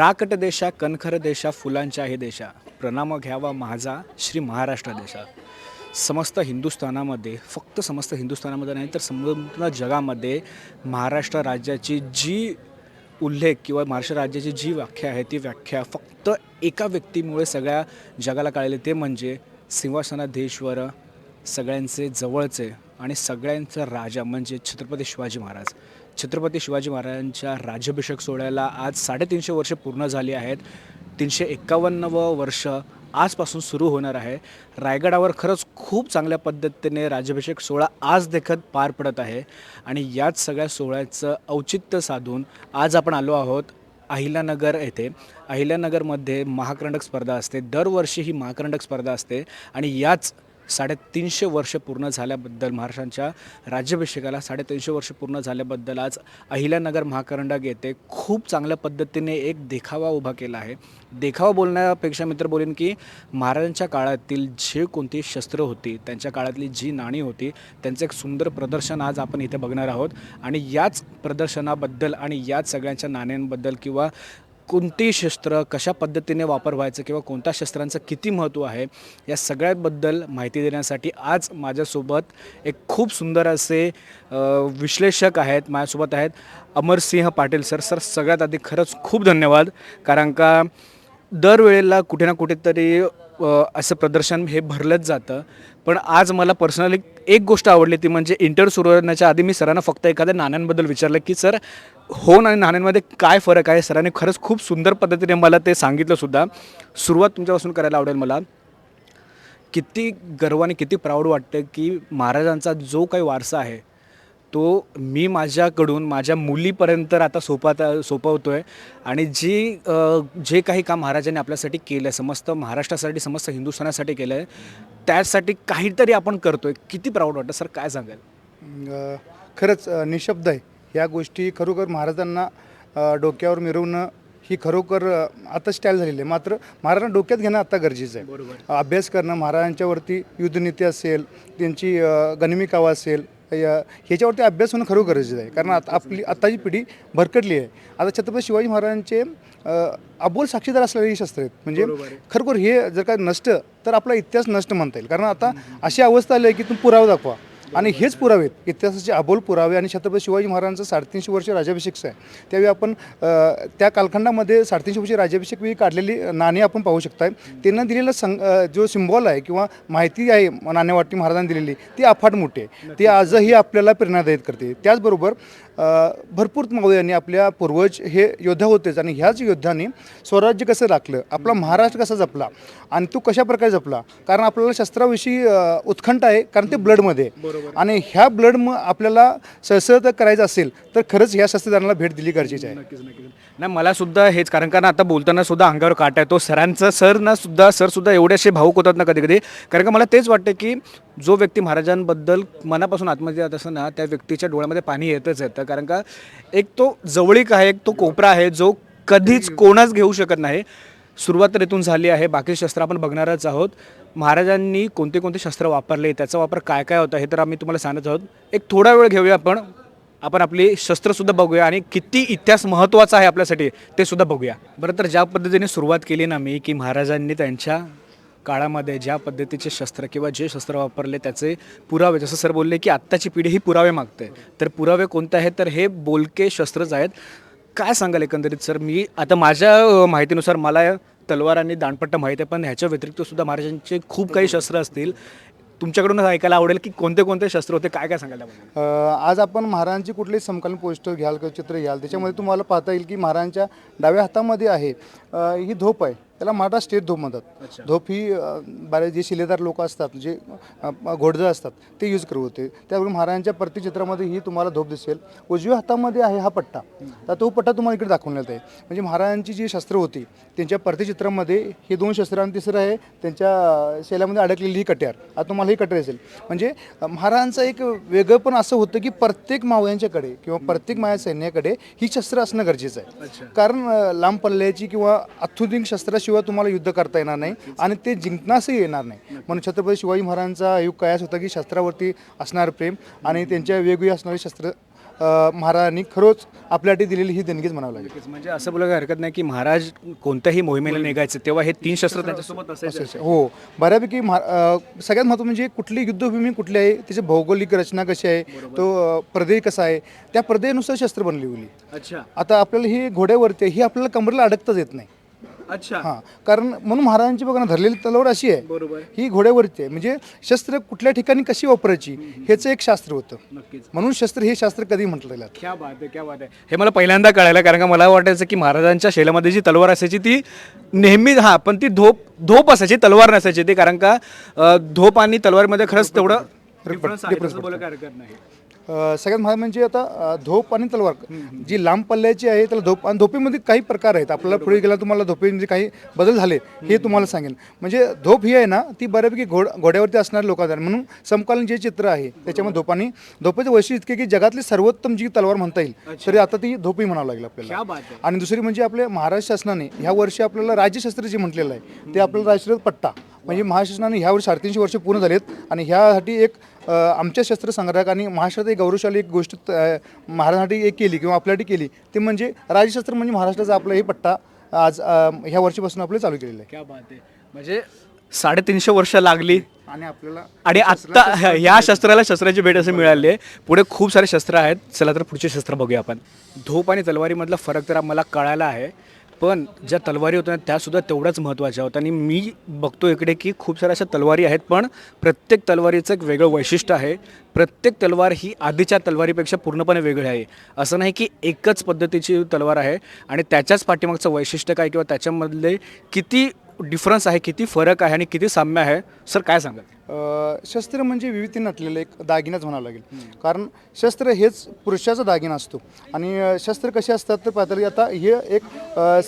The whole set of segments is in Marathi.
राकट देशा कणखर देशा फुलांच्या हे देशा. प्रणाम घ्यावा माझा श्री महाराष्ट्र देशा. समस्त हिंदुस्थानामध्ये फक्त समस्त हिंदुस्थानामध्ये नाही तर संपूर्ण जगामध्ये महाराष्ट्र राज्याची जी उल्लेख किंवा महाराष्ट्र राज्याची जी व्याख्या आहे ती व्याख्या फक्त एका व्यक्तीमुळे सगळ्या जगाला कळले. ते म्हणजे सिंहासनाधीश्वर सगळ्यांचे जवळचे आणि सगळ्यांचा राजा म्हणजे छत्रपती शिवाजी महाराज. छत्रपती शिवाजी महाराजांच्या राज्याभिषेक सोहळ्याला आज साडेतीनशे वर्ष पूर्ण झाली आहेत. तीनशे एक्कावन्नवं वर्ष आजपासून सुरू होणार आहे. रायगडावर खरंच खूप चांगल्या पद्धतीने राज्याभिषेक सोहळा आज देखत पार पडत आहे. आणि याच सगळ्या सोहळ्याचं औचित्य साधून आज आपण आलो आहोत अहिल्यानगर येथे. अहिल्यानगरमध्ये महाकरंडक स्पर्धा असते. दरवर्षी ही महाकरंडक स्पर्धा असते. आणि याच साडेतीनशे वर्ष पूर्ण झाल्याबद्दल महाराष्ट्रांच्या राज्याभिषेकाला साडेतीनशे वर्ष पूर्ण झाल्याबद्दल आज अहिल्यानगर महाकरंडक येथे खूप चांगल्या पद्धतीने एक देखावा उभा केला आहे. देखावा बोलण्यापेक्षा मित्र बोलेन की महाराजांच्या काळातील जे कोणती शस्त्र होती त्यांच्या काळातली जी नाणी होती त्यांचं एक सुंदर प्रदर्शन आज आपण इथे बघणार आहोत. आणि याच प्रदर्शनाबद्दल आणि याच सगळ्यांच्या नाण्यांबद्दल किंवा कोणती शस्त्र कशा पद्धतीने वापर व्हायचं किंवा कोणत्या शस्त्रांचं किती महत्त्व आहे या सगळ्याबद्दल माहिती देण्यासाठी आज माझ्यासोबत एक खूप सुंदर असे विश्लेषक आहेत माझ्यासोबत आहेत अमरसिंह पाटील सर. सर सगळ्यात आधी खरंच खूप धन्यवाद. कारण का दरवेळेला कुठे ना कुठेतरी असं प्रदर्शन हे भरलंच जातं. पण आज मला पर्सनली एक गोष्ट आवडली ती म्हणजे इंटर सुरू होण्याच्या आधी मी सरांना फक्त एखाद्या नाण्यांबद्दल विचारलं की सर होन आणि नाण्यांमध्ये काय फरक आहे? सरांनी खरंच खूप सुंदर पद्धतीने मला ते सांगितलंसुद्धा सुरुवात तुमच्यापासून करायला आवडेल मला. किती गर्वाने किती प्राऊड वाटतं की महाराजांचा जो काही वारसा आहे तो मी माझ्याकडून माझ्या मुलीपर्यंत आता सोपात सोपवतो आहे आणि जी जे काही काम महाराजांनी आपल्यासाठी केलं आहे समस्त महाराष्ट्रासाठी समस्त हिंदुस्थानासाठी केलं आहे त्यासाठी काहीतरी आपण करतो आहे किती प्राऊड वाटतं? सर काय सांगाल? खरंच निशब्द आहे. या गोष्टी खरोखर महाराजांना डोक्यावर मिरवणं ही खरोखर आता स्टाईल झालेली आहे. मात्र महाराजांना डोक्यात घेणं आता गरजेचं आहे. अभ्यास करणं महाराजांच्यावरती युद्धनीती असेल त्यांची अ, गनिमी कावा असेल या ह्याच्यावरती अभ्यास होणं खरोखर गरजेचं आहे. कारण आता आपली आत्ताची पिढी भरकटली आहे. आता छत्रपती शिवाजी महाराजांचे अबोल साक्षीदार असलेली ही शस्त्र आहेत. म्हणजे. खरोखर हे जर का नष्ट तर आपला इतिहास नष्ट म्हणता येईल. कारण आता अशी अवस्था आली आहे की तुम्ही पुरावे दाखवा. आणि हेच पुरावे आहेत. इतिहासाचे अबोल पुरावे आणि छत्रपती शिवाजी महाराजांचं साडेतीनशे वर्ष राज्याभिषेक आहे. त्यावेळी आपण त्या कालखंडामध्ये साडेतीनशे वर्ष राज्याभिषेक वेळी काढलेली नाणी आपण पाहू शकताय. त्यांना दिलेला सं जो सिम्बॉल आहे किंवा माहिती आहे नाणेवाटी महाराजांनी दिलेली ती अफाट मोठी आहे. ती आजही आपल्याला प्रेरणादायित करते. त्याचबरोबर भरपूर मावळ्यांनी आपल्या पूर्वज हे योद्धा होतेच आणि ह्याच योद्ध्यांनी स्वराज्य कसं राखलं आपला महाराष्ट्र कसा जपला आणि तो कशा प्रकारे जपला? कारण आपल्याला शस्त्राविषयी अ, उत्कंठ आहे कारण ते ब्लडमध्ये. आणि ह्या ब्लड मग आपल्याला सळसळत करायचं असेल तर खरंच ह्या शस्त्रदानाला भेट दिली गरजेची आहे. नाही मला सुद्धा हेच कारण का ना आता बोलताना सुद्धा अंगावर काट आहे. तो सरांचं सर ना सुद्धा सर सुद्धा एवढे असे भाऊक होतात ना कधी कधी कारण का मला तेच वाटतं की जो व्यक्ती महाराजांबद्दल मनापासून आत्महत्या जात असं ना त्या व्यक्तीच्या डोळ्यामध्ये पाणी येतच येतं. कारण का एक तो जवळीक आहे एक तो कोपरा आहे जो कधीच कोणच घेऊ शकत नाही. सुरुवात तर इथून झाली आहे. बाकी शस्त्र आपण बघणारच आहोत. महाराजांनी कोणते कोणते शस्त्र वापरले त्याचा वापर काय काय होता हे तर आम्ही तुम्हाला सांगत आहोत. एक थोडा वेळ घेऊया आपण. आपण आपली शस्त्रसुद्धा बघूया आणि किती इतिहास महत्त्वाचा आहे आपल्यासाठी ते सुद्धा बघूया. बरं तर ज्या पद्धतीने सुरुवात केली ना मी की महाराजांनी त्यांच्या काळामध्ये ज्या पद्धतीचे शस्त्र किंवा जे शस्त्र वापरले त्याचे पुरावे जसं सर बोलले की आत्ताची पिढी ही पुरावे मागते. तर पुरावे कोणते आहेत? तर हे बोलके शस्त्रच आहेत. काय सांगाल एकंदरीत सर? मी आता माझ्या माहितीनुसार मला तलवार आणि दांडपट्टा माहीत आहे पण ह्याच्या व्यतिरिक्त सुद्धा महाराजांचे खूप काही शस्त्र असतील. तुमच्याकडून ऐकायला आवडेल की कोणते कोणते शस्त्र होते काय काय सांगायला पाहिजे आज आपण महाराजांची कुठलीही समकालीन पोस्टर घ्याल किंवा चित्र घ्याल त्याच्यामध्ये तुम्हाला पाहता येईल की महाराजांच्या डाव्या हातामध्ये आहे ही धोप आहे. त्याला मराठा स्टेट धोप म्हणतात. धोप ही बरेच जे शिलेदार लोक असतात जे अ, घोडजळ असतात ते यूज करत होते. त्यामुळे महाराजांच्या प्रतिचित्रामध्ये ही तुम्हाला धोप दिसेल. उजव्या हातामध्ये आहे हा पट्टा. तर तो पट्टा तुम्हाला इकडे दाखवण्यात आहे म्हणजे महाराजांची जी शस्त्र होती त्यांच्या प्रतिचित्रामध्ये हे दोन शस्त्र आणि तिसरं आहे त्यांच्या शेल्यामध्ये अडकलेली ही कट्यार. आता तुम्हाला ही कट्यार असेल म्हणजे महाराजांचं एक वेगळं पण असं होतं की प्रत्येक मावळ्यांच्याकडे किंवा प्रत्येक माया सैन्याकडे ही शस्त्र असणं गरजेचं आहे. कारण लांब पल्ल्याची किंवा अत्युधिक शस्त्राशिवाय तुम्हाला युद्ध करता येणार नाही आणि ते जिंकण्यासही येणार नाही. म्हणून छत्रपती शिवाजी महाराजांचा युग कायच होता की शस्त्रावरती असणारं प्रेम आणि त्यांच्या वेगवेगळी असणारी शस्त्र महाराजांनी खरोच आपल्यासाठी दिलेली ही देणगीच म्हणावं लागेल. म्हणजे असं बोलायला हरकत नाही की महाराज कोणत्याही मोहिमेला निघायचे तेव्हा हे तीन शस्त्र त्यांच्यासोबत असायचे. असे- हो. बऱ्यापैकी सगळ्यात महत्त्व म्हणजे कुठली युद्धभूमी कुठली आहे त्याची भौगोलिक रचना कशी आहे तो अ, प्रदेय कसा आहे त्या प्रदेयानुसार शस्त्र बनली गेली अच्छा. आता आपल्याला ही घोड्यावरती आहे, ही आपल्याला कमरेला अडकताच येत नाही. अच्छा. हां कारण म्हणून महाराजांची बघा ना धरलेली तलवार अशी आहे. बरोबर. ही घोड्यावरती आहे. म्हणजे शस्त्र कुठल्या ठिकाणी कशी वापरायची ह्याचं एक शास्त्र होतं. नक्कीच. म्हणून शस्त्र हे शास्त्र कधी म्हटलं गेलं क्या बात आहे क्या बात आहे. हे मला पहिल्यांदा कळायला कारण का मला वाटायचं की महाराजांच्या शेलामध्ये जी तलवार असायची ती नेहमी हा पण ती धोप धोप असायची तलवार नसायची ती. कारण का अ, धोप आणि तलवारमध्ये खरंच तेवढं difference आहे, तसं बोलायला काही हरकत नाही. सगळ्यात महत्त्वाचं म्हणजे आता धोप आणि तलवार. जी लांब पल्ल्याची आहे त्याला धोप आणि धोपेमध्ये काही प्रकार आहेत. आपल्याला पुढे गेला तुम्हाला धोपेमध्ये काही बदल झाले हे तुम्हाला सांगेन. म्हणजे धोप ही आहे ना ती बऱ्यापैकी घोड घोड्यावरती असणारे लोक आहेत म्हणून समकालीन जे चित्र आहे त्याच्यामध्ये धोपानी धोपेचं वैशिष्ट्य इतके की जगातली सर्वोत्तम जी तलवार म्हणता येईल तरी आता ती धोपही म्हणावं लागेल आपल्याला. आणि दुसरी म्हणजे आपल्या महाराष्ट्र शासनाने ह्या वर्षी आपल्याला राज्यशास्त्र जे म्हटलेलं आहे ते आपल्याला राष्ट्रीय पट्टा. म्हणजे महाशासनाने ह्या वर्षी साडेतीनशे वर्ष पूर्ण झालेत आणि ह्यासाठी एक आमच्या शस्त्र संग्राहकांनी महाराष्ट्रात एक गौरवशाली एक गोष्ट महाराष्ट्रासाठी एक केली किंवा आपल्यासाठी केली ते म्हणजे राज्यशास्त्र म्हणजे महाराष्ट्राचा आपला हे पट्टा आज ह्या वर्षीपासून आपल्याला चालू केलेला क्या बात आहे. म्हणजे साडेतीनशे वर्ष लागली आणि आपल्याला आणि आत्ता या शस्त्राला शस्त्राची भेट असं मिळाली आहे. पुढे खूप सारे शस्त्र आहेत. चला तर पुढचे शस्त्र बघूया आपण. धूप आणि तलवारीमधला फरक तर मला कळाला आहे. पण ज्या तलवारी होत्या त्यासुद्धा तेवढ्याच महत्त्वाच्या होत्या. आणि मी बघतो इकडे की खूप साऱ्या अशा तलवारी आहेत पण प्रत्येक तलवारीचं एक वेगळं वैशिष्ट्य आहे. प्रत्येक तलवार ही आधीच्या तलवारीपेक्षा पूर्णपणे वेगळी आहे. असं नाही की एकच पद्धतीची तलवार आहे आणि त्याच्याच पाठीमागचं वैशिष्ट्य काय किंवा त्याच्यामधले किती डिफरन्स आहे किती फरक आहे आणि किती साम्य आहे सर काय सांगाल? शस्त्र म्हणजे विविधतेने नटलेलं एक दागिनाच म्हणावं लागेल. कारण शस्त्र हेच पुरुषाचा दागिना असतो. आणि शस्त्र कसे असतात तर पाहता आता हे एक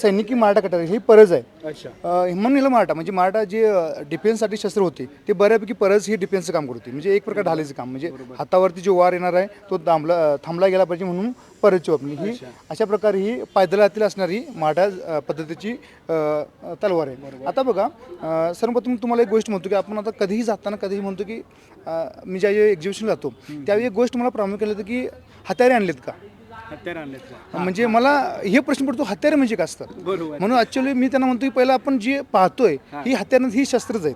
सैनिकी मराठा कटार ही परज आहे. म्हणून हिला मराठा म्हणजे मराठा जे डिफेन्ससाठी शस्त्र होते ते बऱ्यापैकी परज ही डिफेन्सचं काम करते. म्हणजे एक प्रकार ढालेचं काम. म्हणजे हातावरती जो वार येणार आहे तो दांबला अ, थांबला गेला पाहिजे म्हणून परजची वापरणी ही अशा प्रकारे ही पायदळातील असणारी मराठा पद्धतीची तलवार आहे. आता बघा सर्वप्रथम तुम्हाला एक गोष्ट म्हणतो की आपण आता कधीही जाताना कधीही म्हणतो की मी ज्या एक्झिबिशन जातो त्यावेळी एक गोष्ट मला प्रामुख्याने येतं की हत्यारे आणलेत का? हत्यार आणलेत म्हणजे मला हे प्रश्न पडतो हत्यारे म्हणजे काय असतात बरोबर. म्हणून ॲक्च्युली मी त्यांना म्हणतो की पहिला आपण जे पाहतोय ही. हत्यारं ही शस्त्रच आहेत.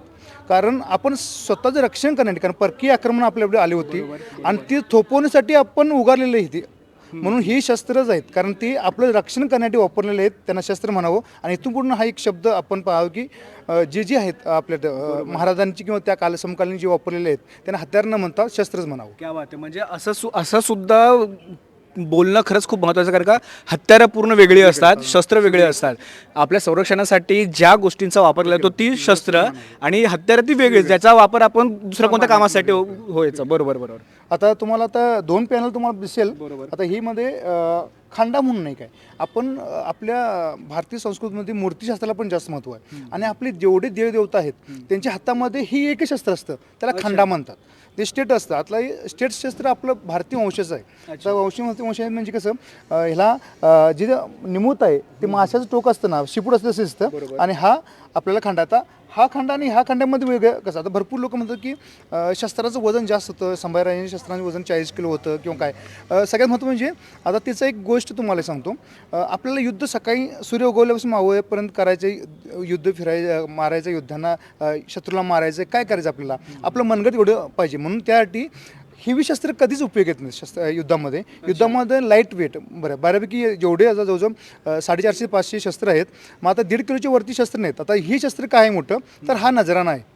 कारण आपण स्वतःचं रक्षण करण्यासाठी कारण परकीय आक्रमण आपल्याकडे आली होती आणि ती थोपवण्यासाठी आपण उगारलेले आहे ती म्हणून ही शस्त्रच आहेत. कारण ती आपलं रक्षण करण्यासाठी वापरलेले आहेत. त्यांना शस्त्र म्हणावं. आणि इथून पूर्ण हा एक शब्द आपण पाहावं की जे जे आहेत आपल्या महाराजांची किंवा त्या काल समकालीन जे वापरलेले आहेत त्यांना हत्यार न म्हणता शस्त्रच म्हणावं. क्या बात आहे. म्हणजे असं सु असं सुद्धा बोलणं खरंच खूप महत्त्वाचं कारण का हत्यारं पूर्ण वेगळी असतात शस्त्र वेगळी असतात. आपल्या संरक्षणासाठी ज्या गोष्टींचा वापर केला तो ती शस्त्र आणि हत्यारं ती वेगळी ज्याचा वापर आपण दुसऱ्या कोणत्या कामासाठी हो- व्हायचा बरोबर बरोबर. आता तुम्हाला आता दोन पॅनल तुम्हाला दिसेल. बरोबर. आता ही मध्ये खांडा म्हणून नाही काय आपण आपल्या भारतीय संस्कृतीमध्ये मूर्तीशास्त्राला पण जास्त महत्त्व आहे. आणि आपले जेवढे देवदेवता आहेत त्यांच्या हातामध्ये ही एकच शस्त्र असतं. त्याला खांडा म्हणतात. ते स्टेट असतं. आतला स्टेट शस्त्र आपलं भारतीय वंशाचं आहे. तर वंशी वंश म्हणजे कसं ह्याला जे निमूत आहे ते माशाचं टोक असतं ना शिपूड असतं तसं दिसतं. आणि हा आपल्याला खांडा. आता हा खंड आणि ह्या खंडामध्ये वेगळं कसं आता भरपूर लोक म्हणतात की अ, शस्त्राचं वजन जास्त होतं संभाजीराजांच्या शस्त्रांचं वजन चाळीस किलो होतं किंवा काय. अ, सगळ्यात महत्त्व म्हणजे आता तिचं एक गोष्ट तुम्हाला सांगतो. अ, आपल्याला युद्ध सकाळी सूर्य उगवल्यापासून मावळेपर्यंत करायचे युद्ध फिरायचं मारायचं युद्धांना अ, शत्रूला मारायचं काय करायचं आपल्याला? आपलं मनगट एवढं पाहिजे. म्हणून त्यासाठी हेवी शस्त्र कधीच उपयोग येत नाही शस्त्र युद्धामध्ये. युद्धामध्ये लाइट वेट बरं. बऱ्यापैकी जेवढे आता जवळजवळ साडेचारशे पाचशे शस्त्र आहेत मग आता दीड किलोच्या वरती शस्त्र नाहीत. आता ही शस्त्र काय आहे मोठं? तर हा नजराना आहे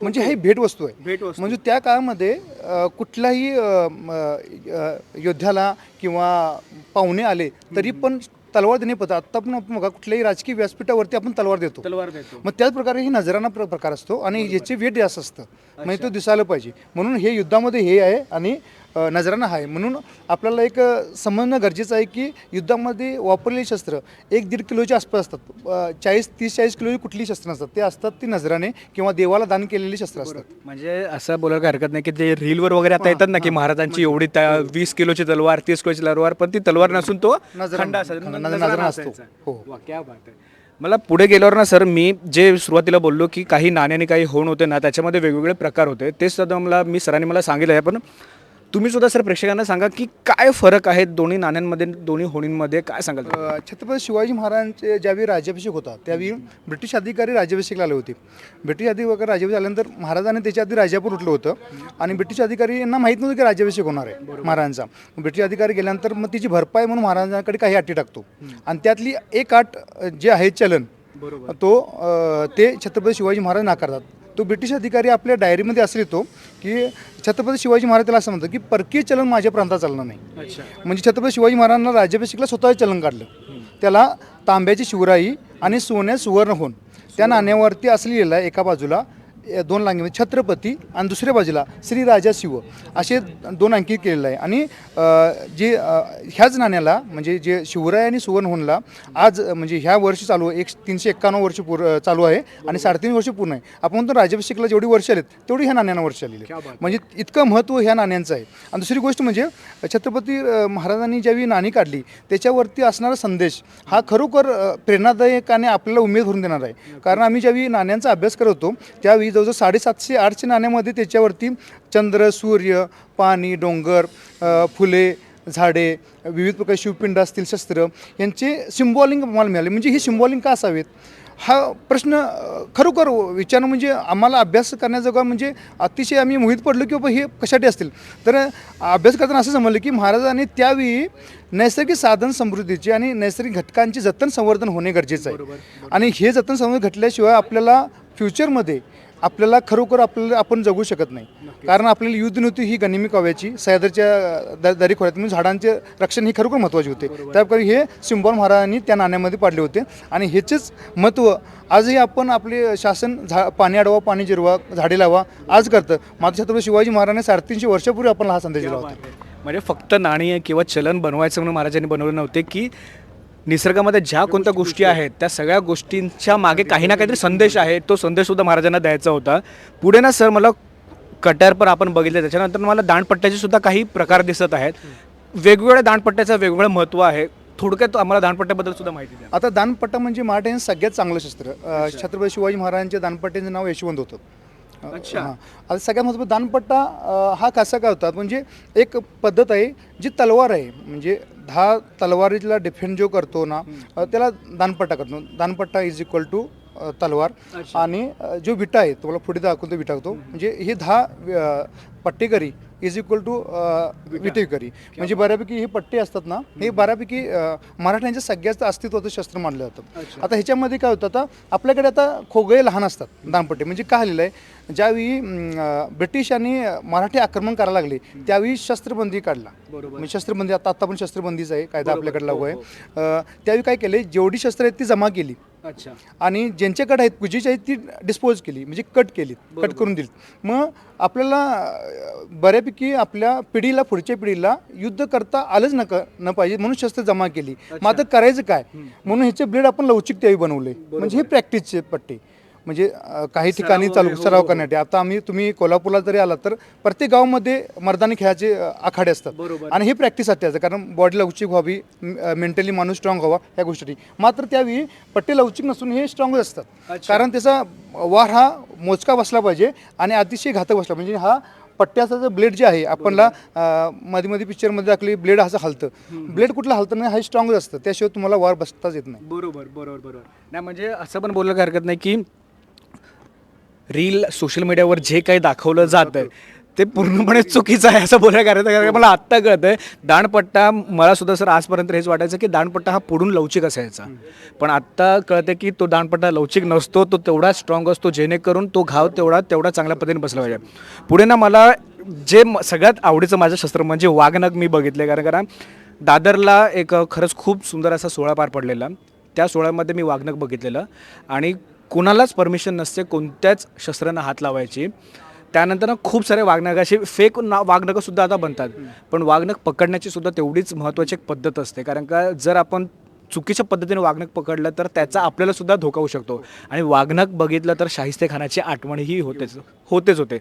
म्हणजे ही भेटवस्तू आहे. भेटवस्तू. म्हणजे त्या काळामध्ये कुठल्याही योद्ध्याला किंवा पाहुणे आले तरी पण तलवार देणे पडतात आत्ता पण आपण बघा कुठल्याही राजकीय व्यासपीठावरती आपण तलवार देतो. तलवार देतो. मग त्याच प्रकारे ही नजराना प्र प्रकार असतो आणि याचे वेट जास्त असतं. म्हणजे तो दिसायला पाहिजे. म्हणून हे युद्धामध्ये हे आहे आणि नजराना आहे. म्हणून आपल्याला एक समजणं गरजेचं आहे की युद्धामध्ये वापरलेली शस्त्र एक दीड किलोच्या आसपास असतात. चाळीस तीस चाळीस किलोची कुठली शस्त्र नसतात. ते असतात ती नजराने किंवा देवाला दान केलेली शस्त्र असतात. म्हणजे असं बोलायला काही हरकत नाही की जे रीलवर वगैरे आता येतात ना की महाराजांची एवढी त्या वीस किलोची तलवार तीस किलोची तलवार पण ती तलवार नसून तो खंडा नजराना असतो. हो. क्या बात आहे. मला पुढे गेल्यावर ना सर मी जे सुरुवातीला बोललो की काही नाण्याने काही होण होते ना त्याच्यामध्ये वेगवेगळे प्रकार होते. ते सुद्धा मला मी सरांनी मला सांगितलं आहे पण तुम्ही सुद्धा सर प्रेक्षकांना सांगा की काय फरक आहे दोन्ही नाण्यांमध्ये दोन्ही होणींमध्ये काय सांगाल छत्रपती शिवाजी महाराजांचे ज्यावेळी राज्याभिषेक होता त्यावेळी ब्रिटिश अधिकारी राज्याभिषेकला आले होते. ब्रिटिश अधिकारी राज्याभिषेक आल्यानंतर महाराजांनी त्याच्या आधी राजापूर उठलं होतं आणि ब्रिटिश अधिकारी यांना माहीत नव्हतं की राज्याभिषेक होणार आहे महाराजांचा. ब्रिटिश अधिकारी गेल्यानंतर मग तिची भरपाई म्हणून महाराजांकडे काही अटी टाकतो. आणि त्यातली एक अ, जे आहे चलन तो ते छत्रपती शिवाजी महाराज नाकारतात. तो ब्रिटिश अधिकारी आपल्या डायरीमध्ये असं लिहितो की छत्रपती शिवाजी महाराज त्याला असं म्हणतात की परकीय चलन माझ्या प्रांतात चालणार नाही. म्हणजे छत्रपती शिवाजी महाराजांना राज्याभिषेकला स्वतः चलन काढलं. त्याला तांब्याची शिवराई आणि सोन्या सुवर्ण होऊन त्या नाण्यावरती असं लिहिलेलं आहे एका बाजूला दोन लांगीमध्ये छत्रपती आणि दुसऱ्या बाजूला श्री राजा शिव असे दोन अंकित केलेलं आहे. आणि जे ह्याच नाण्याला म्हणजे जे शिवराय आणि सुवर्ण होनला आज म्हणजे ह्या वर्षी चालू एक तीनशे एक्कावन्न वर्ष पूर चालू आहे आणि साडेतीन वर्ष पूर्ण आहे. आपण म्हणतो राज्याभिषेकला जेवढी वर्ष आलेत तेवढी ह्या नाण्यांना वर्ष आलेली आहे. म्हणजे इतकं महत्त्व ह्या नाण्यांचं आहे. आणि दुसरी गोष्ट म्हणजे छत्रपती महाराजांनी ज्यावेळी नाणी काढली त्याच्यावरती असणारा संदेश हा खरोखर प्रेरणादायक आणि आपल्याला उमेद भरून देणार आहे. कारण आम्ही ज्यावेळी नाण्यांचा अभ्यास करत होतो त्यावेळी जवळजवळ साडेसातशे आठशे नाण्यामध्ये त्याच्यावरती चंद्र सूर्य पाणी डोंगर फुले झाडे विविध प्रकार शिवपिंड असतील शस्त्र यांचे सिम्बॉलिंग आम्हाला मिळाले. म्हणजे हे सिम्बॉलिंग का असावेत? हा प्रश्न खरोखर विचारणं म्हणजे आम्हाला अभ्यास करण्याजोगा म्हणजे अतिशय आम्ही मोहित पडलो की बाबा हे कशासाठी असतील? तर अभ्यास करताना असं समजलं की महाराजांनी त्यावेळी नैसर्गिक साधन समृद्धीचे आणि नैसर्गिक घटकांचे जतन संवर्धन होणे गरजेचं आहे. आणि हे जतन संवर्धन घटल्याशिवाय आपल्याला फ्युचरमध्ये आपल्याला खरोखर आपल्याला आपण जगू शकत नाही. कारण आपल्याला युद्ध नव्हती ही गनिमी कव्याची सह्याद्रीच्या दरी खोऱ्यात म्हणजे झाडांचे रक्षण ही खरोखर महत्त्वाचे होते. त्याप्रकारे हे सिंबॉल महाराजांनी त्या नाण्यामध्ये पाडले होते. आणि ह्याचेच महत्त्व आजही आपण आपले शासन झा पाणी अडवा पाणी जिरवा झाडे लावा आज करतं. मात्र छत्रपती शिवाजी महाराजांनी साडेतीनशे वर्षापूर्वी आपण हा संदेश दिला होता. म्हणजे फक्त नाणी किंवा चलन बनवायचं म्हणून महाराजांनी बनवलं नव्हते की निसर्गामध्ये ज्या कोणत्या गोष्टी आहेत त्या सगळ्या गोष्टींच्या मागे काही ना काहीतरी संदेश आहे. तो संदेश सुद्धा महाराजांना द्यायचा होता. पुढे ना सर मला कट्यार पण आपण बघितलं. त्याच्यानंतर मला दांडपट्ट्याचे सुद्धा काही प्रकार दिसत आहेत. वेगवेगळ्या दांडपट्ट्याचं वेगवेगळं महत्त्व आहे. थोडक्यात आम्हाला दांडपट्ट्याबद्दल सुद्धा माहिती द्या. आता दानपट्टा म्हणजे मराठ्यांचं सगळ्यात चांगलं शस्त्र. छत्रपती शिवाजी महाराजांच्या दानपट्ट्याचं नाव यशवंत होतं. अच्छा. हां. आता सगळ्यात महत्त्वाचं दानपट्टा अ, हा कसा काय होतात म्हणजे एक पद्धत आहे जी तलवार आहे. म्हणजे दहा तलवारीला डिफेंड जो करतो ना अ, त्याला दानपट्टा करतो. दानपट्टा इज इक्वल टू तलवार. अच्छा. आणि अ, जो विटा आहे तुम्हाला पुढे दाखवतो तो विटा होतो. म्हणजे हे दहा अ, पट्टेकरी इज इक्वल टू विटेकरी. म्हणजे बऱ्यापैकी हे पट्टे असतात ना हे बऱ्यापैकी मराठ्यांच्या सगळ्यात अस्तित्वाचं शस्त्र मानलं जातं. आता ह्याच्यामध्ये काय होतं आता आपल्याकडे आता खोगळे लहान असतात दानपट्टे म्हणजे काय झालेलं आहे ज्यावेळी ब्रिटिशांनी अ, मराठी आक्रमण करायला लागले त्यावेळी शस्त्रबंदी काढला. बरोबर. म्हणजे शस्त्रबंदी आता आता पण शस्त्रबंदीच आहे कायदा. आपल्याकडे लागू आहे. हो, त्यावेळी काय केले जेवढी शस्त्र आहेत ती जमा केली. अच्छा. आणि ज्यांच्याकडे आहेत पूजेची आहेत ती डिस्पोज केली म्हणजे कट केली कट करून दिली. मग आपल्याला बऱ्यापैकी आपल्या पिढीला पुढच्या पिढीला युद्ध करता आलंच नका न पाहिजे म्हणून शस्त्र जमा केली. मग आता करायचं काय? म्हणून ह्याचे ब्लेड आपण लवचिक त्यावेळी बनवले. म्हणजे हे प्रॅक्टिसचे पट्टे. म्हणजे काही ठिकाणी चालू हो, सराव हो. करण्यासाठी आता आम्ही तुम्ही कोल्हापूरला जरी आलात तर प्रत्येक गावामध्ये मर्दानी खेळाचे आखाडे असतात. आणि हे प्रॅक्टिससाठी असतं कारण बॉडी लवचिक व्हावी मेंटली माणूस स्ट्रॉंग व्हावा या गोष्टी मात्र त्यावेळी पट्टे लवचिक नसून हे स्ट्रॉंग असतात. कारण त्याचा वार हा मोजका बसला पाहिजे आणि अतिशय घातक बसला. म्हणजे हा पट्ट्याचा जो ब्लेड जे आहे आपणला मध्ये मध्ये पिक्चरमध्ये दाखवली ब्लेड असं हलतं. ब्लेड कुठलं हलतं नाही हा स्ट्रॉंग असतं. त्याशिवाय तुम्हाला वार बसताच येत नाही. बरोबर बरोबर बरोबर. नाही म्हणजे असं पण बोलायला काही हरकत नाही की रील सोशल मीडियावर जे काही दाखवलं जातं ते पूर्णपणे चुकीचं आहे असं बोलायला कारण कारण मला आत्ता कळतं आहे दाणपट्टा मला सुद्धा सर आजपर्यंत हेच वाटायचं की दाणपट्टा हा पुढून लवचिक असायचा. पण आत्ता कळतं की तो दाणपट्टा लवचिक नसतो तो तेवढा स्ट्रॉंग असतो जेणेकरून तो घाव तेवढा तेवढा चांगल्या पद्धतीने बसला पाहिजे. पुढे ना मला जे सगळ्यात आवडीचं माझं शस्त्र म्हणजे वाघनग मी बघितले कारण कारण दादरला एक खरंच खूप सुंदर असा सोहळा पार पडलेला. त्या सोहळ्यामध्ये मी वाघनक बघितलेलं आणि कुणालाच परमिशन नसते कोणत्याच शस्त्रांना हात लावायची. त्यानंतर ना खूप सारे वाघनगाशी फेक ना वाघनकं सुद्धा आता बनतात. पण वागणक पकडण्याची सुद्धा तेवढीच महत्त्वाची एक पद्धत असते. कारण का जर आपण चुकीच्या पद्धतीने वागणक पकडलं तर त्याचा आपल्याला सुद्धा धोका होऊ शकतो. आणि वागणक बघितलं तर शाहिस्ते खानाची आठवणही होतेच होतेच होते.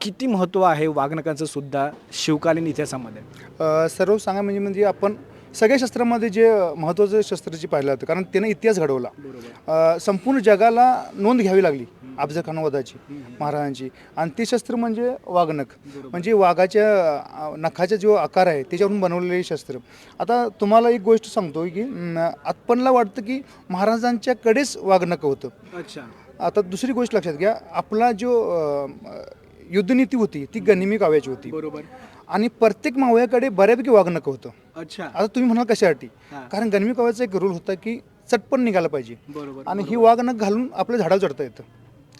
किती महत्त्व आहे वागणकांचं सुद्धा शिवकालीन इतिहासामध्ये? सर्व सांगा म्हणजे म्हणजे आपण सगळ्या शस्त्रामध्ये जे महत्त्वाचं शस्त्र जे पाहिलं जातं कारण त्यानं इतिहास घडवला. संपूर्ण जगाला नोंद घ्यावी लागली अफजल खान वधाची महाराजांची. आणि ते शस्त्र म्हणजे वाघनख म्हणजे वाघाच्या नखाचा जो आकार आहे त्याच्यावरून बनवलेले शस्त्र. आता तुम्हाला एक गोष्ट सांगतो की आपणला वाटतं की महाराजांच्याकडेच वाघनख होतं. अच्छा. आता दुसरी गोष्ट लक्षात घ्या आपला जो युद्धनीती होती ती गनिमी काव्याची होती. बरोबर. आणि प्रत्येक मावळ्याकडे बऱ्यापैकी वागणं होतं. अच्छा. आता तुम्ही म्हणाल कशासाठी. कारण गनिमी काव्याचा एक रूल होता की चटपण निघायला पाहिजे. आणि ही वागणं घालून आपल्या झाडावर चढता येतं.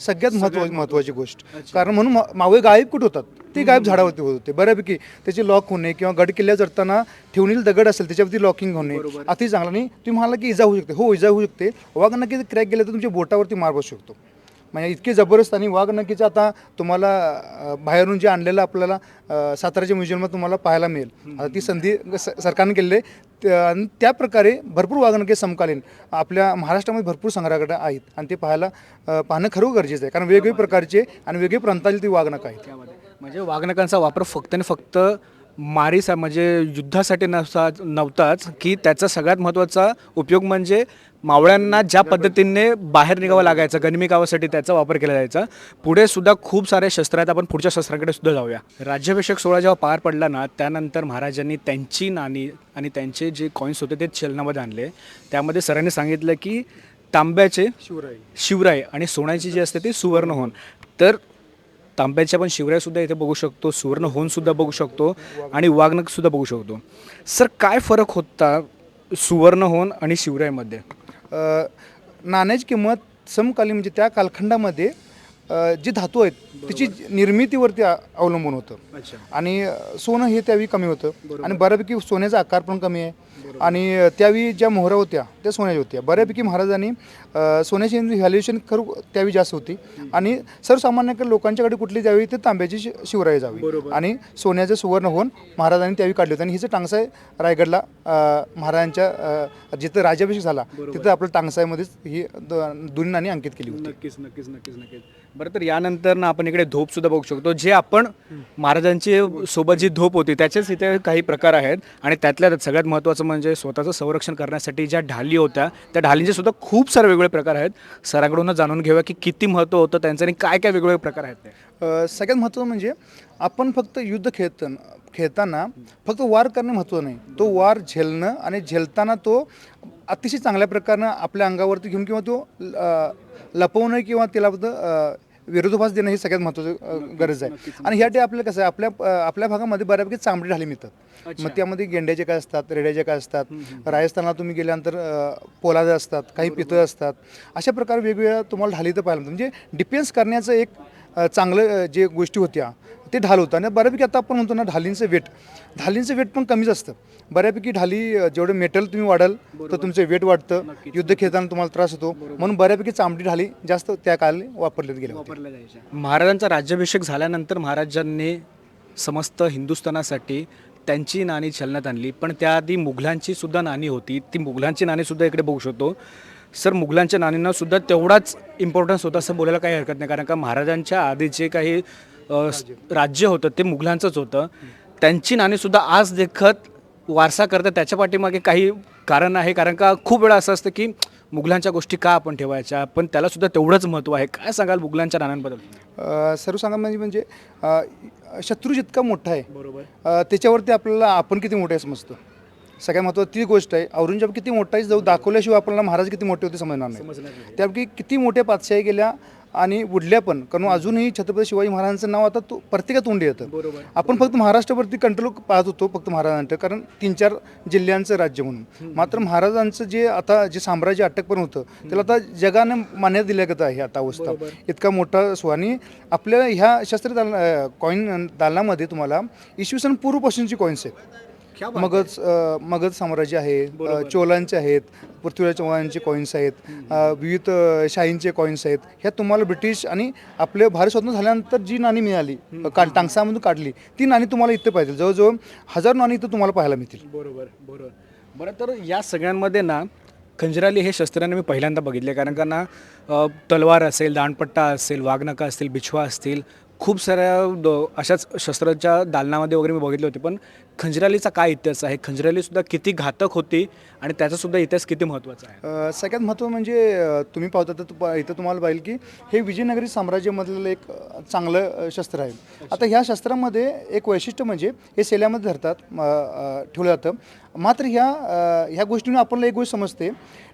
सगळ्यात महत्वाची महत्वाची गोष्ट. कारण म्हणून मावळे गायब कुठं होतात? ते गायब झाडावरती होत होते. बऱ्यापैकी त्याची लॉक होणे किंवा गड किल्ल्या चढताना ठेवणील दगड असेल त्याच्यावरती लॉकिंग होणे. अति चांगलं. नाही तुम्ही म्हणाला की इजा होऊ शकते. हो इजा होऊ शकते. वाघ नक्की क्रॅक गेलं तर तुमच्या बोटावरती मार बसू शकतो. म्हणजे इतकी जबरदस्त आणि वाघ नक्कीच आता तुम्हाला बाहेरून जे आणलेलं आपल्याला साताराच्या म्युझियमला तुम्हाला पाहायला मिळेल. आता ती संधी स- सरकारने केलेली आहे. त्या- आणि त्या प्रकारे भरपूर वाघनके समकालीन आपल्या महाराष्ट्रामध्ये भरपूर संग्रहाकडे आहेत. आणि ते पाहायला पाहणं खरं गरजेचं आहे. कारण वेगवेगळे प्रकारचे आणि वेगवेगळे प्रांतातील ती वाघनख आहेत. म्हणजे वाघनकांचा वापर फक्त आणि फक्त मारीसा म्हणजे युद्धासाठी नसा नव्हताच की त्याचा सगळ्यात महत्त्वाचा उपयोग म्हणजे मावळ्यांना ज्या पद्धतीने बाहेर निघावं लागायचं गनिमी गावासाठी त्याचा वापर केला जायचा. पुढे सुद्धा खूप सारे शस्त्र आहेत आपण पुढच्या शस्त्राकडे सुद्धा जाऊया. राज्याभिषेक सोहळा जेव्हा पार पडला ना त्यानंतर महाराजांनी त्यांची नाणी आणि त्यांचे जे कॉईन्स होते ते चलनामध्ये आणले. त्यामध्ये सरांनी सांगितलं की तांब्याचे शिवराई. शिवराय आणि सोन्याची जी असते ती सुवर्ण होन तर तांब्याच्या पण शिवराय सुद्धा इथे बघू शकतो सुवर्ण होन सुद्धा बघू शकतो आणि वाघनक सुद्धा बघू शकतो. सर काय फरक होता सुवर्ण होन आणि शिवरायमध्ये? नाण्याची किंमत समकालीन म्हणजे त्या कालखंडामध्ये जी धातू आहेत त्याची निर्मितीवरती अवलंबून होतं. आणि सोनं हे त्यावेळी कमी होतं. आणि बऱ्यापैकी सोन्याचा आकार पण कमी आहे. आणि त्यावेळी ज्या मोहरा होत्या त्या सोन्याच्या होत्या. बऱ्यापैकी महाराजांनी सोन्याची व्हॅल्युएशन खरं त्यावेळी जास्त होती. आणि सर्वसामान्य लोकांच्याकडे कुठली जावी ते तांब्याची शिवराई जावी. आणि सोन्याचं सुवर्ण होऊन महाराजांनी त्यावेळी काढले होते. आणि हिचं टांगसाय रायगडला महाराजांच्या जिथं राज्याभिषेक झाला तिथं आपलं टांगसायमध्येच ही द- दोन्ही नाणी अंकित केली होती. नक्कीच नक्कीच नक्कीच नक्कीच. बरं तर यानंतर ना आपण इकडे धोप सुद्धा बघू शकतो. जे आपण महाराजांची सोबत जी धोप होती त्याचेच इथे काही प्रकार आहेत. आणि त्यातल्या त्यात सगळ्यात महत्त्वाचं म्हणजे म्हणजे स्वतःचं संरक्षण करण्यासाठी ज्या ढाली होत्या त्या ढालींचे सुद्धा खूप सारे वेगवेगळे प्रकार आहेत. सरांकडून जाणून घेऊया की किती महत्त्व होतं त्यांचं आणि काय काय वेगवेगळे प्रकार आहेत ते. सगळ्यात महत्त्वाचं म्हणजे आपण फक्त युद्ध खेळताना खेळताना फक्त वार करणे महत्त्व नाही. तो वार झेलणं आणि झेलताना तो अतिशय चांगल्या प्रकारनं आपल्या अंगावरती घेऊन किंवा तो लपवणं किंवा त्याला विरोधाभास देणं हे सगळ्यात महत्त्वाचं गरज आहे. आणि ह्यासाठी आपल्याला कसं आहे आपल्या आपल्या भागामध्ये बऱ्यापैकी चांबडी ढाली मिळतात. मग त्यामध्ये गेंड्याचे काय असतात रेड्याचे काय असतात राजस्थानला तुम्ही गेल्यानंतर पोलाद असतात काही पितळ असतात. अशा प्रकारे वेगवेगळ्या तुम्हाला ढाली तर पाहायला मिळतात. म्हणजे डिफेन्स करण्याचं एक चांगलं जे गोष्टी होत्या ते ढाल होतं. आणि बऱ्यापैकी आता आपण म्हणतो ना ढालींचं वेट. ढालींचं वेट पण कमीच असतं. बऱ्यापैकी ढाली जेवढं मेटल तुम्ही वाढाल तर तुमचं वेट वाढतं. युद्ध खेळताना तुम्हाला त्रास होतो. म्हणून बऱ्यापैकी चांबडी ढाली जास्त त्या काळी वापरले गेले होते महाराजांचा राज्याभिषेक झाल्यानंतर महाराजांनी समस्त हिंदुस्थानासाठी त्यांची नाणी चलनात आणली. पण त्याआधी मुघलांची सुद्धा नाणी होती. ती मुघलांची नाणी सुद्धा इकडे बघू शकतो. सर मुघलांच्या नाणींना सुद्धा तेवढाच इम्पॉर्टन्स होता असं बोलायला काही हरकत नाही. कारण का महाराजांच्या आधी जे काही राज्य होतं ते मुघलांचंच होतं. त्यांची नाणीसुद्धा आज देखत वारसा करतात. त्याच्या पाठीमागे काही कारण आहे. कारण का खूप वेळा असं असतं की मुघलांच्या गोष्टी का आपण ठेवायच्या? पण त्याला सुद्धा तेवढंच महत्त्व आहे. काय सांगाल मुघलांच्या नाण्यांबद्दल? अ, सर्वसामान्य म्हणजे म्हणजे शत्रू जितका मोठा आहे बरोबर. त्याच्यावरती आपल्याला आपण किती मोठे समजतं. सगळ्यात महत्त्वाची ती गोष्ट आहे औरंगजेब किती मोठा आहे जाऊ दाखवल्याशिवाय आपल्याला महाराज किती मोठे होते समजणार नाही. त्यापैकी किती मोठ्या पातशाही गेल्या आणि उडल्या पण कारण अजूनही छत्रपती शिवाजी महाराजांचं नाव आता तो प्रत्येकात तोंडी येतं. बरोबर. आपण फक्त महाराष्ट्रावरती कंट्रोल पाहत होतो फक्त महाराजांचं कारण तीन चार जिल्ह्यांचं राज्य म्हणून. मात्र महाराजांचं जे आता जे साम्राज्य अटकपर्यंत होतं त्याला आता जगाने मान्यता दिल्यागत आहे आता अवस्था. इतका मोठा सो आणि आपल्या ह्या शस्त्र दाल कॉईन दालनामध्ये तुम्हाला इसवी सन पूर्वपासूनची कॉईन्स आहेत. मगध अ, मगध साम्राज्य आहे अ, चोलांचे आहेत पृथ्वीराज चव्हाणांचे कॉईन्स आहेत अ, विविध अ, शाहींचे कॉईन्स आहेत. ह्या तुम्हाला ब्रिटिश आणि आपले भारत स्वतंत्र झाल्यानंतर जी नाणी मिळाली का टांगसामधून काढली ती नाणी तुम्हाला इथं पाहिजे. जवळजवळ हजार नाणी इथं तुम्हाला पाहायला मिळतील. बरोबर बरोबर. बरं तर या सगळ्यांमध्ये ना खंजराली हे शस्त्राने मी पहिल्यांदा बघितले. कारण का ना अ, तलवार असेल दांडपट्टा असेल वाघनका असतील बिछवा असतील खूप साऱ्या द- अशाच शस्त्राच्या दालनामध्ये वगैरे मी बघितले होते पण खंजरालीचा काय इतिहास आहे? खंजरालीसुद्धा किती घातक होती आणि त्याचासुद्धा इतिहास किती महत्त्वाचा आहे? सगळ्यात महत्त्व म्हणजे तुम्ही पाहता तर तु- इथं तुम्हाला पाहिजे की हे विजयनगरी साम्राज्यामधलं एक चांगलं शस्त्र आहे. आता ह्या शस्त्रामध्ये एक वैशिष्ट्य म्हणजे हे सेल्यामध्ये धरतात ठेवलं जातं. मात्र ह्या ह्या गोष्टीने आपल्याला एक गोष्ट समजते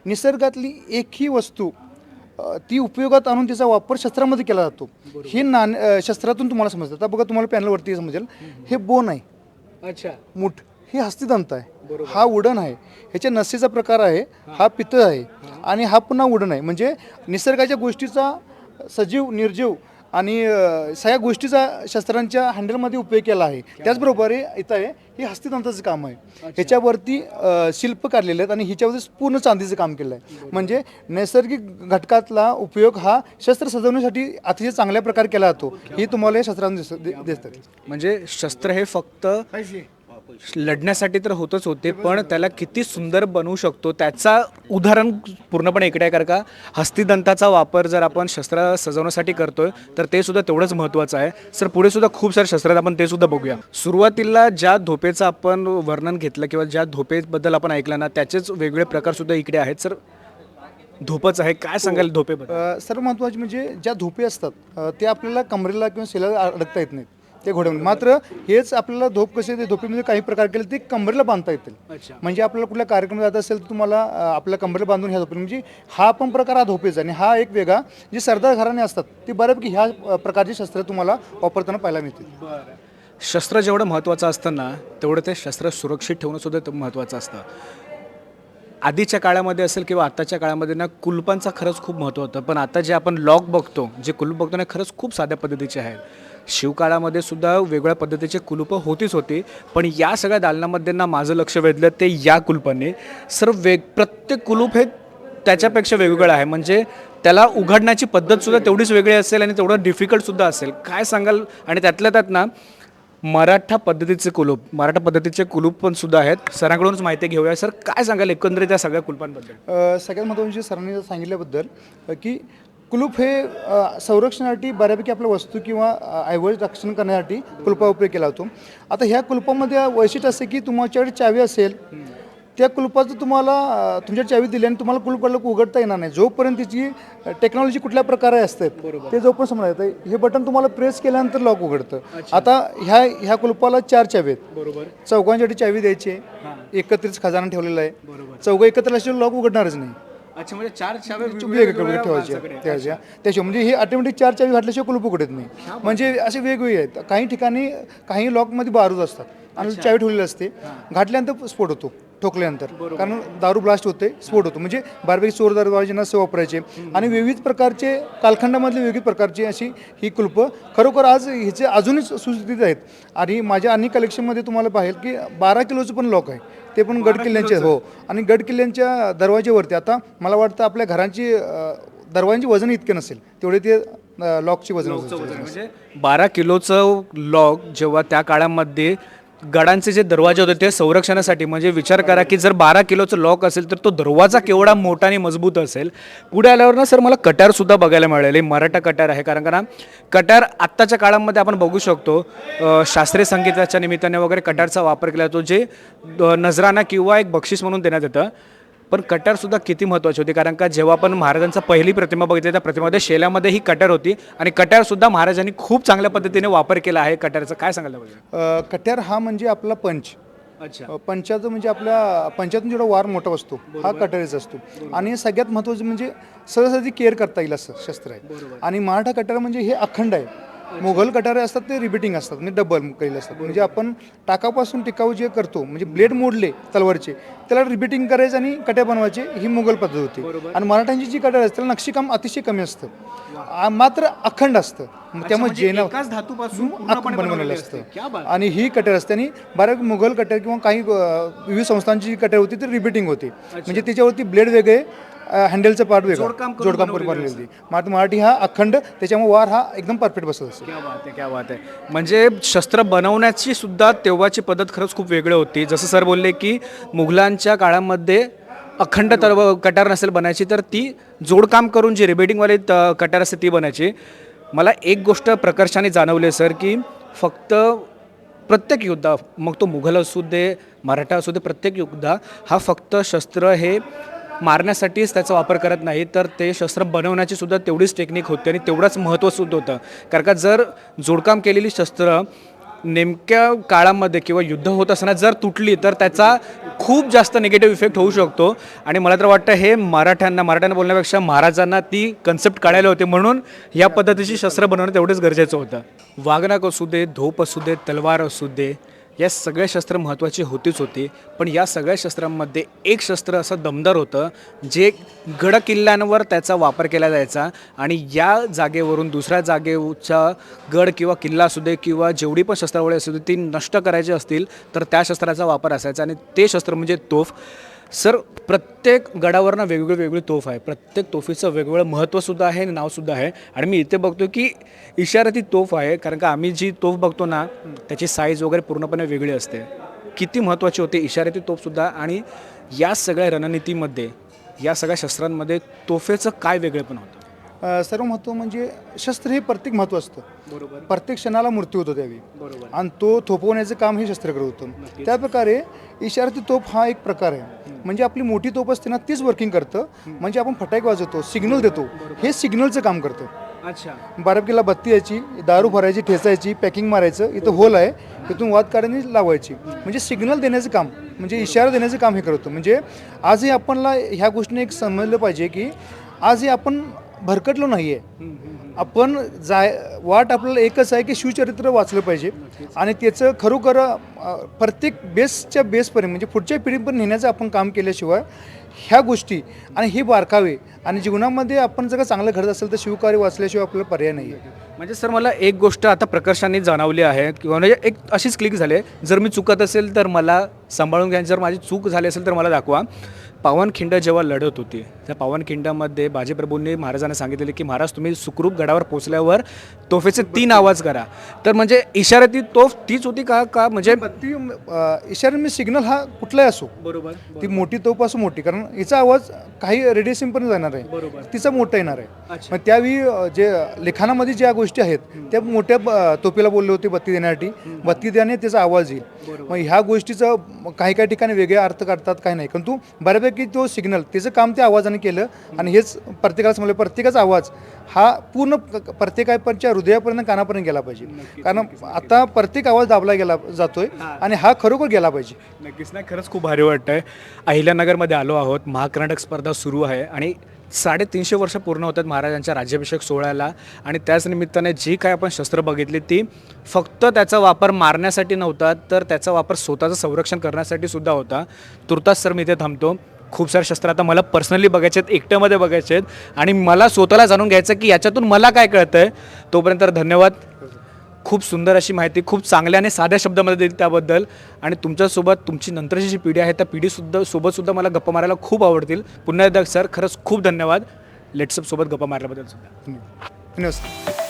निसर्गातली एकही वस्तू ती उपयोगात आणून तिचा वापर शस्त्रामध्ये केला जातो. हे नाण शस्त्रातून तुम्हाला समजतं. आता बघा तुम्हाला पॅनलवरती समजेल. हे बोन आहे. अच्छा. मूठ. हे हस्तिदंत आहे. हा उडण आहे. ह्याच्या नसेचा प्रकार आहे. हा. पितळ आहे. आणि हा पुन्हा उडण आहे. म्हणजे निसर्गाच्या गोष्टीचा सजीव निर्जीव आणि सगळ्या गोष्टीचा शस्त्रांच्या हँडलमध्ये उपयोग केला आहे. त्याचबरोबर हे इथं आहे हे हस्तिदंताचं काम आहे. ह्याच्यावरती शिल्प काढलेले आहेत आणि ह्याच्यावरती पूर्ण चांदीचं काम केलं आहे. म्हणजे नैसर्गिक घटकातला उपयोग हा शस्त्र सजवण्यासाठी अतिशय चांगल्या प्रकारे केला जातो. ही तुम्हाला या शस्त्रांना दिसतं म्हणजे शस्त्र हे फक्त लढण्यासाठी तर होतच होते पण त्याला किती सुंदर बनवू शकतो त्याचा उदाहरण पूर्णपणे इकडे आहे कारण का हस्तिदंताचा वापर जर आपण शस्त्र सजवण्यासाठी करतोय तर ते सुद्धा तेवढंच महत्त्वाचं आहे. सर पुढे सुद्धा खूप सारे शस्त्र आहेत आपण ते सुद्धा बघूया. सुरुवातीला ज्या धोपेचं आपण वर्णन घेतलं किंवा ज्या धोपेबद्दल आपण ऐकलं ना त्याचेच वेगवेगळे प्रकार सुद्धा इकडे आहेत. सर धोपच आहे काय सांगाल धोपेबद्दल? सर्व महत्त्वाचे म्हणजे ज्या धोपे असतात ते आपल्याला कमरेला किंवा सेला अडकता येत नाहीत. ते घोड्यामध्ये मात्र हेच आपल्याला धोप कसे ते धोपेमध्ये काही प्रकार केले ते कमरेला बांधता येतील. म्हणजे आपल्याला कुठल्या कार्यक्रमात जात असेल तर तुम्हाला आपल्या कमरेला बांधून ह्या धोपे म्हणजे हा पण प्रकार हा धोपेचा आणि हा एक वेगळा जे सरदार घराणे असतात ते बऱ्यापैकी ह्या प्रकारची शस्त्र तुम्हाला वापरताना पाहायला मिळतील. शस्त्र जेवढं महत्त्वाचं असतं ना तेवढं ते शस्त्र सुरक्षित ठेवणं सुद्धा महत्त्वाचं असतं. आधीच्या काळामध्ये असेल किंवा आत्ताच्या काळामध्ये ना कुलपांचा खरंच खूप महत्त्व होतं. पण आता जे आपण लॉक बघतो जे कुलूप बघतो ना खरंच खूप साध्या पद्धतीचे आहेत. शिवकाळामध्ये सुद्धा वेगळ्या पद्धतीचे कुलूपं होतीच होती. पण या सगळ्या दालनामध्ये ना माझं लक्ष वेधलं ते या कुलपाने. सर वेग प्रत्येक कुलूप हे त्याच्यापेक्षा वेगवेगळं आहे. म्हणजे त्याला उघडण्याची पद्धतसुद्धा तेवढीच वेगळी असेल आणि तेवढं डिफिकल्टसुद्धा असेल. काय सांगाल? आणि त्यातल्या त्यात ना मराठा पद्धतीचे कुलूप मराठा पद्धतीचे कुलूप पण सुद्धा आहेत. सरांकडूनच माहिती घेऊया. सर काय सांगाल एकंदरीत त्या सगळ्या कुलपांबद्दल? सगळ्यात महत्त्वाची सरांनी सांगितल्याबद्दल की कुलूप हे संरक्षणासाठी बऱ्यापैकी आपल्या वस्तू किंवा ऐवज रक्षण करण्यासाठी कुलपा उपयोग केला जातो. आता ह्या कुलपामध्ये वैशिष्ट्य असे की तुमच्याकडे चावी असेल त्या कुलपाचं तुम्हाला तुमच्या चावी दिली आणि तुम्हाला कुलूप काढलं की उघडता येणार नाही. जोपर्यंत तिची टेक्नॉलॉजी कुठल्या प्रकारे असते ते जोपर्यंत समजा येतं हे बटन तुम्हाला प्रेस केल्यानंतर लॉक उघडतं. आता ह्या ह्या कुलपाला चार चावी आहेत. बरोबर. चौघांसाठी चावी द्यायची एकत्रित खजाना ठेवलेला आहे. चौघं एकत्र असल्याशिवाय लॉक उघडणारच नाही. अच्छा म्हणजे चार वेगवेगळे ठेवायच्या. ठेवायच्या त्याशिवाय म्हणजे हे ऑटोमॅटिक चार चावी घातल्याशिवाय कुलूप उघडत नाही. म्हणजे असे वेगवेगळे आहेत. काही ठिकाणी काही लॉकमध्ये बारूद असतात. आणि चावी ठेवलेली असते. घातल्यानंतर स्फोट होतो. ठोकल्यानंतर. कारण दारू ब्लास्ट होते स्फोट होतो. म्हणजे बारपैकी चोर दरवाजे नसे वापरायचे. आणि विविध प्रकारचे कालखंडामधले विविध प्रकारची अशी ही कुलपं खरोखर आज ह्याचे अजूनही सुस्थितीत आहेत. आणि माझ्या अन्य कलेक्शनमध्ये तुम्हाला पाहेल की बारा किलोचं पण लॉक आहे. ते पण गड किल्ल्यांचे हो. आणि गड किल्ल्यांच्या दरवाजेवरती आता मला वाटतं आपल्या घरांची दरवाजांची वजन इतके नसेल. तेवढे ते लॉकची वजन. म्हणजे बारा किलोचं लॉक जेव्हा त्या काळामध्ये गडांचे जे दरवाजे होते ते संरक्षणासाठी म्हणजे विचार करा की जर बारा किलोचं लॉक असेल तर तो दरवाजा केवढा मोठा आणि मजबूत असेल? पुढे आल्यावर ना सर मला कट्यारसुद्धा बघायला मिळाले मराठा कट्यार आहे. कारण का कट्यार आत्ताच्या काळामध्ये आपण बघू शकतो शास्त्रीय संगीताच्या निमित्ताने वगैरे कट्यारचा वापर केला जातो जे नजराना किंवा एक बक्षीस म्हणून देण्यात येतं. पण कट्यार सुद्धा किती महत्त्वाची होती? कारण का जेव्हा आपण महाराजांचा पहिली प्रतिमा बघितली त्या प्रतिमेमध्ये शेल्यामध्ये ही कट्यार होती आणि कट्यार सुद्धा महाराजांनी खूप चांगल्या पद्धतीने वापर केला आहे कट्यारचा काय सांगायला पाहिजे? अ, कट्यार हा म्हणजे आपला पंच. अच्छा. पंचाचं म्हणजे आपल्या पंचातून जेवढा वार मोठा असतो हा कटारीचा असतो. आणि सगळ्यात महत्त्वाचं म्हणजे सहजासहजी केअर करता येईल असं शस्त्र आहे. आणि मराठा कटार म्हणजे हे अखंड आहे. मुघल कटारे असतात ते रिपीटिंग असतात म्हणजे डबल केलेले असतात. म्हणजे आपण टाकापासून टिकाऊ जे करतो म्हणजे ब्लेड मोडले तलवारचे त्याला रिपीटिंग करायचं आणि कट्या बनवायचे ही मुघल पद्धत होती. आणि मराठ्यांची जी कटार असते त्याला नक्षीकाम अतिशय कमी असतं. मात्र अखंड असतं. त्यामुळे म्हणजे जेना एकाच धातूपासून बनवलेलं असतं. आणि ही कटर असते. आणि बऱ्याच मुघल कटर किंवा काही विविध संस्थांची जी कटर होती ती रिपीटिंग होती. म्हणजे त्याच्यावरती ब्लेड वेगळे हँडलचं पार्ट वेगळं. जोडकाम करून बनलेली मात्र मराठी हा अखंड त्याच्यामुळे वार हा एकदम परफेक्ट बसत असतो. क्या बात आहे क्या बात आहे. म्हणजे शस्त्र बनवण्याची सुद्धा तेव्हाची पद्धत खरंच खूप वेगळी होती. जसं सर बोलले की मुघलांच्या काळामध्ये अखंड तर कटार नसेल बनायची तर ती जोडकाम करून जी रिबेटिंगवाली त- कटार असते ती बनायची. मला एक गोष्ट प्रकर्षाने जाणवली सर की फक्त प्रत्येक युद्ध मग तो मुघल असू दे मराठा असू दे प्रत्येक युद्ध हा फक्त शस्त्र हे मारण्यासाठीच त्याचा वापर करत नाही तर ते शस्त्र बनवण्याची सुद्धा तेवढीच टेक्निक होती आणि तेवढंच महत्त्वसुद्धा होतं. कारण का जर जोडकाम केलेली शस्त्र नेमक्या काळामध्ये किंवा युद्ध होत असताना जर तुटली तर त्याचा खूप जास्त निगेटिव्ह इफेक्ट होऊ शकतो. आणि मला तर वाटतं हे मराठ्यांना मराठ्यांना बोलण्यापेक्षा महाराजांना ती कन्सेप्ट काढायला होते. म्हणून या पद्धतीची शस्त्र बनवणं तेवढंच गरजेचं होतं. वागणक असू दे धोप असू दे तलवार असू दे या सगळे शस्त्र महत्त्वाची होतीच होती पण या सगळ्या शस्त्रांमध्ये एक शस्त्र असं दमदार होतं जे गड किल्ल्यांवर त्याचा वापर केला जायचा आणि या जागेवरून दुसऱ्या जागेचा गड किंवा किल्ला असू दे किंवा जेवढी पण शस्त्रावळी असू दे ती नष्ट करायची असतील तर त्या शस्त्राचा वापर असायचा आणि ते शस्त्र म्हणजे तोफ. सर प्रत्येक गडावरनं वेगवेगळी वेगळी तोफ आहे. प्रत्येक तोफीचं वेगवेगळं महत्त्वसुद्धा आहे आणि नावसुद्धा आहे. आणि मी इथे बघतो की इशाराती तोफ आहे कारण का आम्ही जी तोफ बघतो ना त्याची साईज वगैरे पूर्णपणे वेगळी असते. किती महत्त्वाची होते इशाराती तोफसुद्धा आणि या सगळ्या रणनीतीमध्ये या सगळ्या शस्त्रांमध्ये तोफेचं काय वेगळेपण होतं? सर्व महत्त्व म्हणजे शस्त्र हे प्रत्येक महत्त्व असतं. बरोबर. प्रत्येक क्षणाला मृत्यू होतो त्यावेळी. बरोबर. आणि तो थोपवण्याचं काम हे शस्त्र करत होतं. त्या प्रकारे इशारती तोफ हा एक प्रकार आहे. म्हणजे आपली मोठी तोप असते ना तीच वर्किंग करतं. म्हणजे आपण फटाके वाजवतो सिग्नल देतो. हे सिग्नलचं काम करतं. अच्छा. बारापकीला बत्ती यायची दारू भरायची ठेचायची पॅकिंग मारायचं इथं होल आहे. तिथून वाद काढायची लावायची. म्हणजे सिग्नल देण्याचं काम म्हणजे इशारा देण्याचं काम हे करतो म्हणजे आजही आपणला ह्या गोष्टीने एक समजलं पाहिजे की आजही आपण भरकटलो नाही आहे आपण जाय वाट आपल्याला एकच आहे की शिवचरित्र वाचलं पाहिजे. आणि त्याचं खरोखर प्रत्येक बेसच्या बेसपर्यंत म्हणजे पुढच्या पिढीपर्यंत नेण्याचं आपण काम केल्याशिवाय ह्या गोष्टी आणि हे बारकावे आणि जीवनामध्ये आपण जर का चांगलं घडत असेल तर शिवकार्य वाचल्याशिवाय आपल्याला पर्याय नाही आहे म्हणजे सर मला एक गोष्ट आता प्रकर्षाने जाणवली आहे किंवा म्हणजे एक अशीच क्लिक झाली आहे. जर मी चुकत असेल तर मला सांभाळून घ्या जर माझी चूक झाली असेल तर मला दाखवा. पावनखिंड जेव्हा लढत होती त्या पावनखिंडामध्ये बाजीप्रभूंनी महाराजांना सांगितलेले की महाराज तुम्ही सुखरूप गडावर पोचल्यावर तोफेचे तीन आवाज करा. तर म्हणजे इशाराती तोफ तीच होती का का म्हणजे ती इशारा मी सिग्नल हा कुठलाही असो. बरोबर ती मोठी तोप असो मोठी कारण हिचा आवाज काही रेडिएशन जाणार आहे. बरोबर. तिचा मोठा येणार आहे. मग त्यावेळी जे लिखाणामध्ये ज्या गोष्टी आहेत त्या मोठ्या तोफीला बोलले होते बत्ती देण्यासाठी. बत्ती देण्याने त्याचा आवाज येईल. मग ह्या गोष्टीचं काही काही ठिकाणी वेगळे अर्थ काढतात काही नाही. कारण तू बऱ्यापैकी तो सिग्नल त्याचं काम त्या आवाजाने केलं आणि हेच प्रत्येकाला समजलं प्रत्येकाचा आवाज हा पूर्ण क- क- प्रत्येकाच्या हृदयापर्यंत कानापर्यंत गेला पाहिजे. कारण आता प्रत्येक आवाज दाबला गेला जातोय आणि हा खरोखर गेला पाहिजे. नक्कीच नाही खरंच खूप भारी वाटतंय. अहिल्यानगरमध्ये आलो आहोत महाकर्नाटक स्पर्धा सुरू आहे आणि साडेतीनशे वर्ष पूर्ण होतात महाराजांच्या राज्याभिषेक सोहळ्याला आणि त्याच निमित्ताने जी काय आपण शस्त्र बघितली ती फक्त त्याचा वापर मारण्यासाठी नव्हता तर त्याचा वापर स्वतःचं संरक्षण करण्यासाठी सुद्धा होता. तुर्तास सर मी इथे थांबतो. खूप सारे शस्त्र आता मला पर्सनली बघायचे आहेत एकट्यामध्ये बघायचे आहेत. आणि मला स्वतःला जाणून घ्यायचं की याच्यातून मला काय कळतं आहे तोपर्यंत तर धन्यवाद. खूप सुंदर अशी माहिती खूप चांगल्या आणि साध्या शब्दामध्ये दिली त्याबद्दल. आणि तुमच्यासोबत तुमची नंतरची जी पिढी आहे त्या पिढीसुद्धा सोबतसुद्धा मला गप्पा मारायला खूप आवडतील. पुन्हा एकदा सर खरंच खूप धन्यवाद. लेट्सअप सोबत गप्पा मारल्याबद्दल सुद्धा. धन्यवाद.